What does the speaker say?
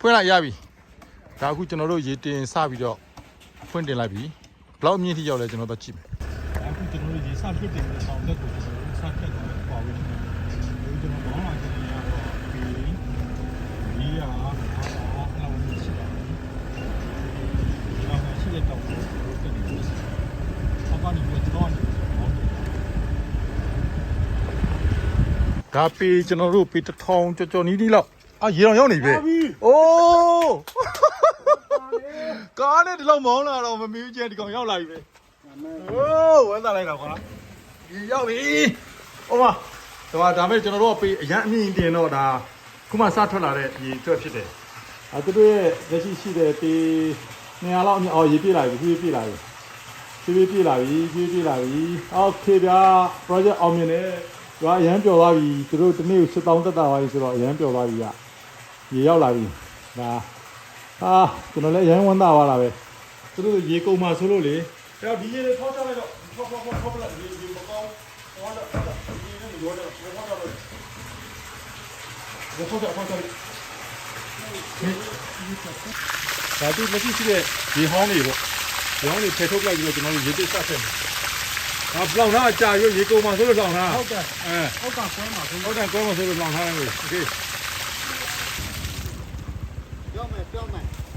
ဖွင့်လိုက်ရပြီဒါအခုကျွန်တော်တို့ရေတင်စပြီးတော့ဖွင့်တင်လိုက်ပြီဘယ်လောက်အမြင့်ထိရောက်လဲကျွန်တော်တို့ကြည့်မယ်အခုကျွန်တော်တို့ရေစပြစ်တင်တဲ့ဆောင်လက်ကိုကျွန်တော်တို့စပြတ်တယ်ပေါ့ဝင်နေတယ်ဒီကျွန်တော်ဘောင်းလာကြနေရတော့ဒီဒီရအားအားလောက်ရှိပါတယ်ဒီလောက်ရှိတဲ့တောင်ကိုတက်နေတယ်အပန်းဒီကတော့နေဘောင်းဒါပေကျွန်တော်တို့ပေတစ်ထောင်ကြော်ကြော်နီးနီးလောက် အာရေတော်ရောက်နေပြီ။အိုးကားနဲ့ဒီလောက်မောင်းလာတော့မမီးကျဲဒီကောင်ရောက်လာပြီပဲ။အိုးဝမ်းသာလိုက်တာကွာ။ဒီရောက်ပြီ။ဟိုမှာဒါဒါမဲ့ကျွန်တော်တို့ကပေးအရန်အမြင့်တင်တော့ဒါခုမှစထွက်လာတဲ့ဒီအတွက်ဖြစ်တယ်။အဲသူတို့ရဲ့လက်ရှိရှိတဲ့ပေး200လောက်အော်ရေပြည့်လာပြီပြေးပြေးလာပြီ။ပြေးပြေးပြေးလာပြီပြေးပြေးလာပြီ။ Okay ဗျာ project အောင်မြင်တယ်။ဒါအရန်ပျော်သွားပြီ။သူတို့တနေ့ကို7000တက်တာပါပြီဆိုတော့အရန်ပျော်သွားပြီဗျာ။ ရေရောက်လာပြီဒါဟာကျွန်တော်လည်းအရန်ဝမ်းသာသွားတာပဲသူတို့ရေကုန်မှဆိုလို့လေအဲ့တော့ဒီရေတွေထောက်ချလိုက်တော့ထောက်ထောက်ထောက်ထောက်လိုက်ရေရေမကောင်းဟောတော့ဒီနေ့မရောတော့ဘောတော့လို့ဘောတော့ဘောတော့ဒါတူလက်ရှိရှိတဲ့ရေဟောင်းတွေပေါ့ရေဟောင်းတွေဖယ်ထုတ်လိုက်ပြီးတော့ကျွန်တော်တို့ရေတစ်ဆက်ထည့်မယ်ဒါဘလောက်နာကြာရွရေကုန်မှဆိုလို့လောင်တာ ဟုတ်တယ် အဲ ဟုတ်ကကွဲမှာဆို ဟုတ်တယ်ကောင်းမဆိုလို့လောင်ထားတယ်โอเค 不要买。